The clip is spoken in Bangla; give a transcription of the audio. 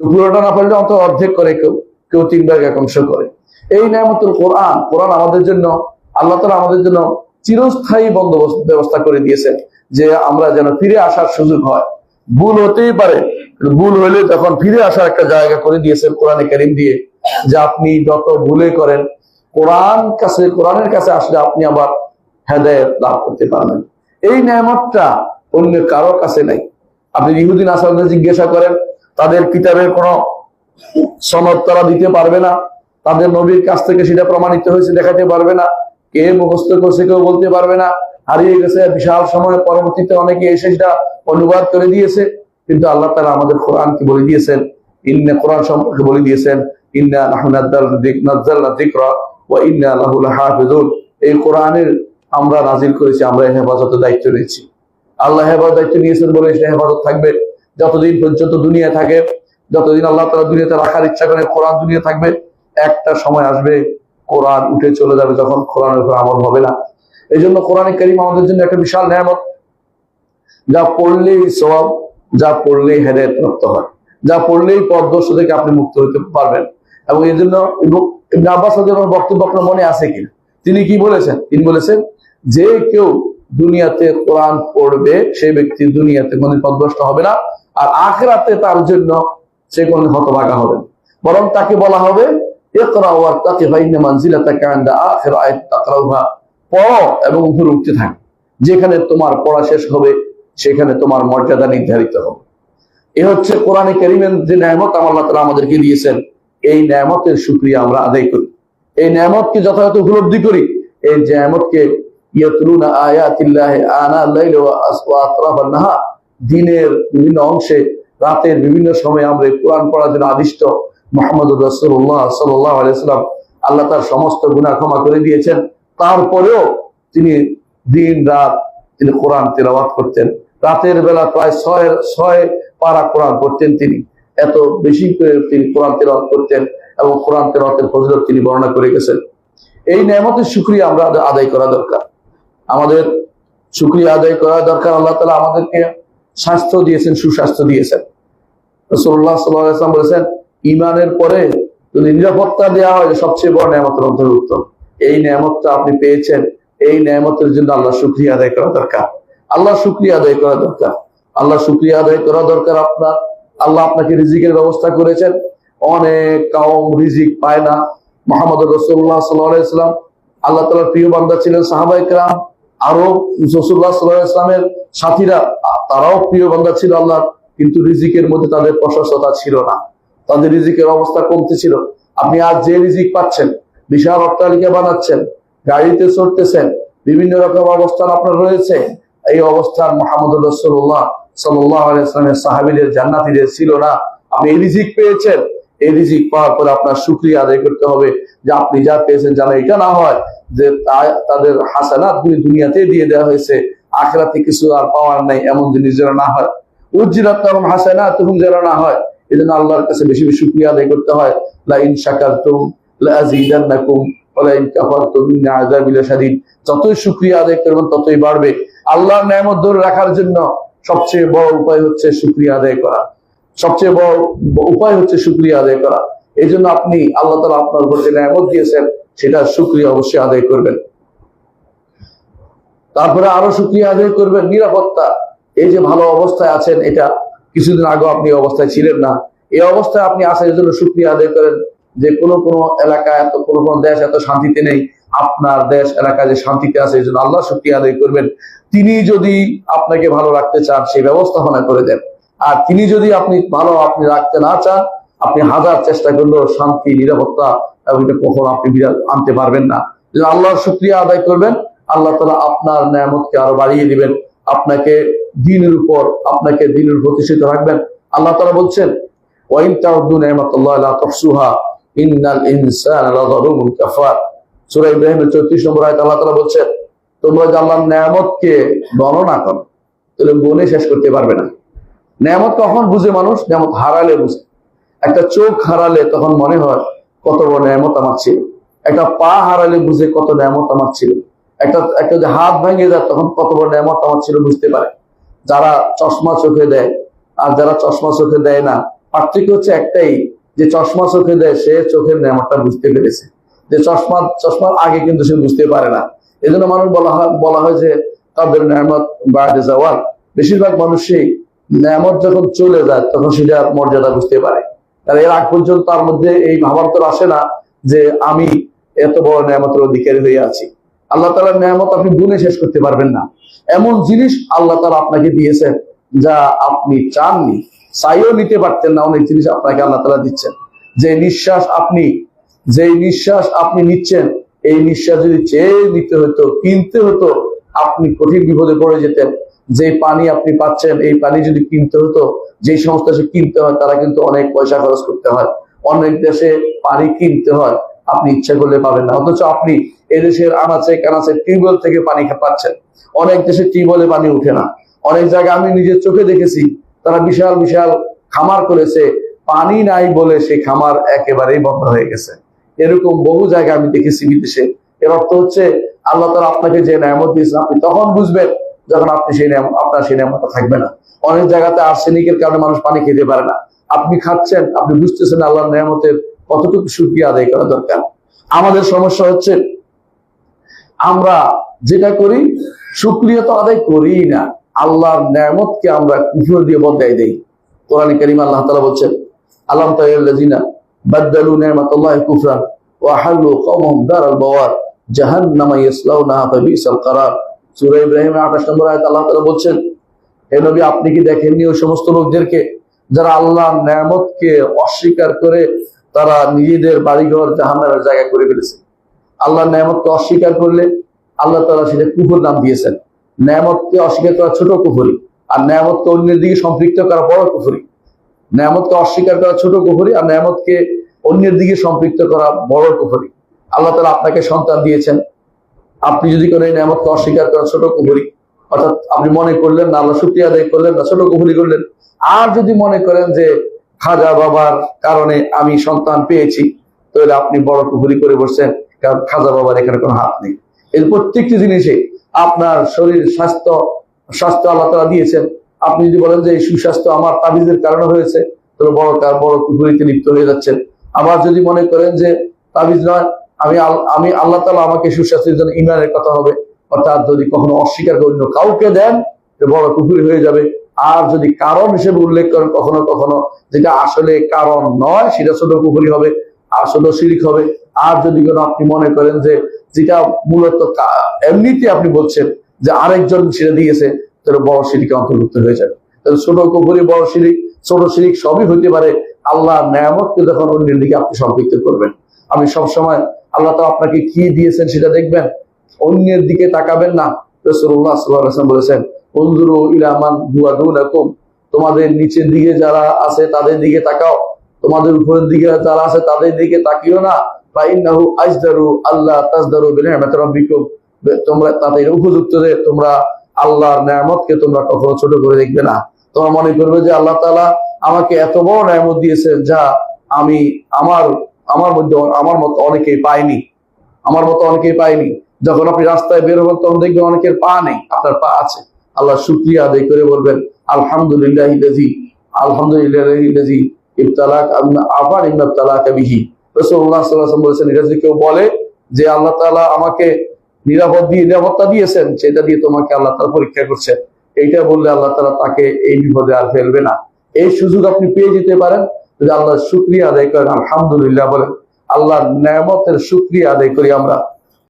পুরোটা না পারলে অন্তত অর্ধেক করে কেউ কেউ তিন ভাগ এক অংশ করে। এই নিয়ামতুল কোরআন কোরআন আমাদের জন্য, আল্লাহ তালা আমাদের জন্য চিরস্থায়ী বন্দোবস্ত, ব্যবস্থা করে দিয়েছেন যে আমরা যেন ফিরে আসার সুযোগ হয়। ভুল হতেই পারে ভুল হলে তখন ফিরে আসার একটা জায়গা করে দিয়েছেন কোরআনে কারিম দিয়ে, যে আপনি যত ভুলে করেন, কোরআন কাছে, কোরআনের কাছে আসলে আপনি আবার হেদায়ত লাভ করতে পারবেন। এই নিয়ামতটা অন্য কারও কাছে নাই। আপনি ইহুদিন আসাদে জিজ্ঞাসা করেন তাদের কিতাবের কোনো সনদ তারা দিতে পারবে না। তাদের নবীর কাছ থেকে সেটা প্রমাণিত হয়েছে, দেখাতে পারবে না। কে মুখস্থ করছে কেউ বলতে পারবে না। হারিয়ে গেছে বিশাল সময়, পরবর্তীতে অনেকে এসে সেটা অনুবাদ করে দিয়েছে। কিন্তু আল্লাহ তারা আমাদের কোরআন কি বলে দিয়েছেন, ইন্না কোরআন সম্পর্কে বলে দিয়েছেন আমরা নাজিল করেছি, আমরা হেফাজতের দায়িত্ব নিয়েছি। আল্লাহ হেফাজত দায়িত্ব নিয়েছেন বলে সে হেফাজত থাকবে। যতদিন পর্যন্ত দুনিয়া থাকে, যতদিন আল্লাহ তালা দুনিয়াতে রাখার ইচ্ছা করে কোরআন দুনিয়া থাকবে, একটা সময় আসবে কোরআন উঠে চলে যাবে যখন কোরআনের উপর আমল হবে না। এই জন্য কোরআনে করিম আমাদের জন্য একটা বিশাল নিয়ামত। যা পড়লেই সব যা পড়লেই হেদায়ত প্রাপ্ত হয়। যা পড়লেই পদ্মস্য থেকে আপনি মুক্ত হতে পারবেন। এবং এই জন্য আব্বাস বক্তব্য আপনার মনে আছে কিনা? তিনি কি বলেছেন? তিনি বলেছেন, যে কেউ দুনিয়াতে কোরআন পড়বে, সেই ব্যক্তি দুনিয়াতে কোনো পদভ্রষ্ট হবে না, আর আখেরাতে তার জন্য সে কোনো হতভাগা হবে বরং তাকে বলা হবে যেখানে তোমার পড়া শেষ হবে, সেখানে তোমার মর্যাদা নির্ধারিত হবে। এ হচ্ছে কোরআনে কারিমের যে নিয়ামত আল্লাহ তাআলা আমাদেরকে দিয়েছেন, এই নিয়ামতের শুকরিয়া আমরা আদায় করি। এই নিয়ামতকে যথাযথ উপলব্ধি করি, এই নিয়ামতকে ইয়াতলুনা আয়াতিল্লাহি আনা আল-লাইলি ওয়া আতরাফান নাহার দিনের বিভিন্ন অংশে রাতের বিভিন্ন সময়ে আমরা কোরআন পড়ার জন্য আদিষ্ট মোহাম্মদ রসুল্লাহ সাল্লাহ আলাইসাল্লাম আল্লাহ তার সমস্ত গুণা ক্ষমা করে দিয়েছেন। তারপরেও তিনি দিন, রাত তিনি কোরআন তেলাওয়াত করতেন। রাতের বেলা প্রায় ছয় ছয় পারা কোরআন করতেন তিনি। এত বেশি করে তিনি কোরআন তেলাওয়াত করতেন এবং কোরআন তেলাওয়াতের ফজিলত তিনি বর্ণনা করে গেছেন। এই নিয়ামতের শুক্রিয়া আমরা আদায় করা দরকার। আমাদের শুক্রিয়া আদায় করা দরকার। আল্লাহ তালা আমাদেরকে স্বাস্থ্য দিয়েছেন, সুস্বাস্থ্য দিয়েছেন। সাল্লাম বলেছেন ইমানের পরে যদি নিরাপত্তা দেওয়া হয়, সবচেয়ে বড় নিয়ামতের অন্তর্ভুক্ত এই নিয়ামতটা আপনি পেয়েছেন, এই নিয়ামতের জন্য আল্লাহ শুক্রিয়া আদায় করা দরকার। আল্লাহ শুক্রিয়া আদায় করা দরকার। আল্লাহ শুক্রিয়া আদায় করা দরকার আপনার। আল্লাহ আপনাকে রিজিকের ব্যবস্থা করেছেন। অনেক কাউম রিজিক পায় না। মোহাম্মদ রসুল্লাহ সাল্লাহাম আল্লাহ তালার প্রিয় বান্দা ছিলেন সাহাবাই কালাম আরও রসুল্লাহ সাল্লাহ ইসলামের সাথীরা, তারাও প্রিয় বান্দা ছিল আল্লাহ কিন্তু রিজিকের মধ্যে তাদের প্রশস্ততা ছিল না। তাদের রিজিকের অবস্থা কমতে ছিল। আপনি আজ যে রিজিক পাচ্ছেন, বিশাল অট্টালিকা বানাচ্ছেন, গাড়িতে চড়তেছেন, বিভিন্ন রকম অবস্থান আপনার রয়েছে, এই অবস্থান মোহাম্মদ রসুল্লাহ সাল্লাহ ইসলামের সাহাবিদের, জান্নাতিদের ছিল না। আপনি রিজিক পেয়েছেন এই রিজিক পাওয়ার পরে আপনার সুক্রিয়া আদায় করতে হবে যে আপনি যা পেয়েছেন যেন এটা না হয়, যে তাদের হাসানাত গুলি দুনিয়াতে দিয়ে দেওয়া হয়েছে, আখরাতে কিছু আর পাওয়ার নাই, এমন জিনিস যেন না হয়। উজ্জিরাত এবং হাসানাত এবং যেন না হয় এই জন্য আল্লাহর কাছে বেশি বেশি শুক্রিয়া আদায় করতে হয়। লা ইন যতই শুক্রিয়া আদায় করবেন, ততই বাড়বে। আল্লাহর নিয়ামত ধরে রাখার জন্য সবচেয়ে বড় উপায় হচ্ছে শুক্রিয়া আদায় করা। সবচেয়ে বড় উপায় হচ্ছে শুক্রিয়া আদায় করা। এই জন্য আপনি আল্লাহ তালা আপনার উপর যে নিয়ামত দিয়েছেন, সেটা শুক্রিয়া অবশ্যই আদায় করবেন। তারপরে আরও শুক্রিয়া আদায় করবেন, নিরাপত্তা। এই যে ভালো অবস্থায় আছেন, এটা কিছুদিন আগে আপনি অবস্থায় ছিলেন না। এই অবস্থায় আপনি আছেন, এই জন্য শুক্রিয়া আদায় করেন যে কোনো কোনো এলাকা এত, কোনো কোনো দেশ এত শান্তিতে নেই, আপনার দেশ এলাকা যে শান্তিতে আছে, এই জন্য আল্লাহ শুক্রিয়া আদায় করবেন। তিনি যদি আপনাকে ভালো রাখতে চান, সেই ব্যবস্থাপনা করে দেন। আর তিনি যদি আপনি ভালো আপনি রাখতে না চান, আপনি হাজার চেষ্টা করলেও শান্তি, নিরাপত্তা এবং এটা কখনো আপনি আনতে পারবেন না। আল্লাহর শুক্রিয়া আদায় করবেন, আল্লাহ তালা আপনার নিয়ামতকে আরও বাড়িয়ে দিবেন, আপনাকে দিনের উপর, আপনাকে দিনের প্রতিষ্ঠিত রাখবেন। আল্লাহ তালা বলছেন, ওয়াইন তাউদ্দু নিয়ামতুল্লাহ লা ইন্নাল ইনসানা কাফার। সূরা ইব্রাহিমের 34 নম্বর আয়াত আল্লাহ তাআলা বলছেন, তোমরা যে আল্লাহর নিয়ামতকে গণনা করো, তাহলে গুণে শেষ করতে পারবে না। নিয়ামত কখন বুঝে মানুষ, নিয়ামত হারালে বুঝে। একটা চোখ হারালে তখন মনে হয় কত বড় নিয়ামত আমার ছিল। একটা পা হারালে বুঝে কত নিয়ামত আমার ছিল। একটা একটা যে হাত ভেঙে যায় তখন কত বড় নিয়ামত আমার ছিল বুঝতে পারে। যারা চশমা চোখে দেয় আর যারা চশমা চোখে দেয় না, পার্থক্য হচ্ছে একটাই, যে চশমা চোখে দেয় সে চোখের নেমাটা বুঝতে পেরেছে। যে চশমা, চশমার আগে কিন্তু সে বুঝতে পারে না। এই জন্য মানুষ বলা হয় বলা হয় যে তাদের নেয়ামত বাড়ে যাওয়ার। বেশিরভাগ মানুষই নেয়ামত যখন চলে যায়, তখন সেটার মর্যাদা বুঝতে পারে। কারণ এর আগ পর্যন্ত তার মধ্যে এই ভাবান্তর আসে না যে আমি এত বড় নেয়ামতের অধিকারী হয়ে আছি। আল্লাহ তালার নেয়ামত আপনি গুণে শেষ করতে পারবেন না। এমন জিনিস আল্লাহ তালা আপনাকে দিয়েছেন যা আপনি চাননি। চাইও নিতে পারতেন না, অনেক জিনিস আপনাকে আল্লাহ তালা দিচ্ছেন। যে নিঃশ্বাস আপনি, যে নিঃশ্বাস আপনি নিচ্ছেন, এই নিঃশ্বাস যদি চেয়ে নিতে হতো, কিনতে হতো, আপনি কঠিন বিপদে পড়ে যেতেন। যে পানি আপনি পাচ্ছেন, এই পানি যদি কিনতে হতো, যে সমস্ত দেশে কিনতে হয়, তারা কিন্তু অনেক পয়সা খরচ করতে হয়। অনেক দেশে পানি কিনতে হয়, আপনি ইচ্ছা করলে পাবেন না। অথচ আপনি এদেশের আনাচে কানাচে টিউবওয়েল থেকে পানি পাচ্ছেন। অনেক দেশে টিউবওয়েলে পানি উঠে না। অনেক জায়গায় আমি নিজের চোখে দেখেছি, তারা বিশাল বিশাল খামার করেছে। পানি নাই বলে সেই খামার একেবারেই বন্ধ হয়ে গেছে। এরকম বহু জায়গায় আমি দেখেছি বিদেশে। এর অর্থ হচ্ছে, আল্লাহ তালা আপনাকে যে নামত দিয়েছেন, আপনি তখন বুঝবেন যখন আপনি সেই নিয়ামত, আপনার সেই নিয়ামতটা থাকবে না। অনেক জায়গাতে আর্সেনিকের কারণে মানুষ পানি খেতে পারে না। আপনি খাচ্ছেন, আপনি বুঝতেছেন আল্লাহর নিয়ামতের কতটুকু সুক্রিয়া আদায় করা দরকার। আমাদের সমস্যা হচ্ছে, আমরা যেটা করি, সুক্রিয়া তো আদায় করি না। আল্লাহর নিয়ামতকে আমরা কুফর দিয়ে বদলাই দেই। কোরআন করিম আল্লাহ তালা বলছেন আল্লাহ তাল্লাজিনা বাদ্দালু নিয়ামাতুল্লাহ কুফরান ওয়া হাল্লু কওমহুম দারাল বাওয়ার, জাহান্নামা ইয়াসলাউনাহা ফাবিসাল কারার। সূরা ইব্রাহিমের 28 নম্বর আয়াত আল্লাহ তাআলা বলছেন, হে নবী, আপনি কি দেখেননি ওই সমস্ত লোকদেরকে যারা আল্লাহর নিয়ামতকে অস্বীকার করে তারা নিজেদের বাড়িঘর জাহান্নামের জায়গা করে ফেলেছে? আল্লাহর নিয়ামতকে অস্বীকার করলে আল্লাহ তাআলা সেটা কুফর নাম দিয়েছেন। নিয়ামতকে অস্বীকার করা ছোট কুফরি, আর নিয়ামতকে অন্যের দিকে সম্পৃক্ত করা বড় কুফরি। নিয়ামতকে অস্বীকার করা ছোট কুফরি, আর নিয়ামতকে অন্যের দিকে সম্পৃক্ত করা বড় কুফরি। আল্লাহ তালা আপনাকে সন্তান দিয়েছেন। আপনি যদি কোনো এই নিয়ামতকে অস্বীকার করেন, ছোট কুফরি, অর্থাৎ আপনি মনে করলেন না, আল্লাহ শুক্রিয়া আদায় করলেন না, ছোট কুফরি করলেন, আর যদি মনে করেন যে খাজা বাবার কারণে আমি সন্তান পেয়েছি, তাহলে আপনি বড় কুফরি করে বসছেন, কারণ খাজা বাবার এখানে কোনো হাত নেই। এই প্রত্যেকটি জিনিসে আপনার শরীর স্বাস্থ্য স্বাস্থ্য আল্লাহ তালা দিয়েছেন। আপনি যদি বলেন যে এই সুস্বাস্থ্য আমার তাবিজের কারণে হয়েছে, তাহলে বড় বড় কুকুরিতে লিপ্ত হয়ে যাচ্ছেন। আবার যদি মনে করেন যে তাবিজ নয় আমি আমি আল্লাহ তালা আমাকে সুস্বাস্থ্যের জন্য ইমানের কথা হবে, অর্থাৎ যদি কখনো অস্বীকার করে অন্য কাউকে দেন বড় কুকুরি হয়ে যাবে। আর যদি কারণ হিসেবে উল্লেখ করেন কখনো কখনো, যেটা আসলে কারণ নয়, সেটা ছোট কুকুরি হবে ছোট শিরিক হবে। আর যদি কোনো আপনি মনে করেন যে যেটা মূলত এমনিতে আপনি বলছেন যে আরেকজন সেটা দিয়েছে, তাহলে বড় সিঁড়িকে অন্তর্ভুক্ত হয়ে যাবে। তাহলে ছোট কুকুরি বড় সিঁড়ি ছোট সিঁড়ি সবই হইতে পারে। আল্লাহ নিয়ামতকে যখন অন্যের দিকে আপনি সম্পৃক্ত করবেন। আমি সবসময় আল্লাহ তো আপনাকে কি দিয়েছেন সেটা দেখবেন? অন্যের দিকে তাকাবেন না। তোমরা উপযুক্ত যে তোমরা আল্লাহর নিয়ামতকে তোমরা কখনো ছোট করে দেখবে না। তোমরা মনে করবে যে আল্লাহ তাআলা আমাকে এত বড় নিয়ামত দিয়েছে যা আমি আমার আমার মধ্যে আমার মতো অনেকেই পাইনি আমার মতো অনেকেই পাইনি যখন আপনি রাস্তায় বের হবেন, তখন দেখবেন অনেকের পা নেই, আপনার পা আছে। আল্লাহ শুক্রিয়া আদায় করে বলবেন, আলহামদুলিল্লাহ ইলাজি আলহামদুলিল্লাহ ইলাজি ইবতালাক আফার ইবতালাক বিহি। আল্লাহ তাআলা আমাকে নিরাপদ দিয়ে, নিরাপত্তা দিয়েছেন, সেটা দিয়ে তোমাকে আল্লাহ তাআলা পরীক্ষা করছেন। এইটা বললে আল্লাহ তাআলা তাকে এই বিপদে আর ফেলবে না। এই সুযোগ আপনি পেয়ে যেতে পারেন যদি আল্লাহর শুক্রিয়া আদায় করেন আলহামদুলিল্লাহ বলেন আল্লাহর নিয়ামতের শুক্রিয়া আদায় করি আমরা।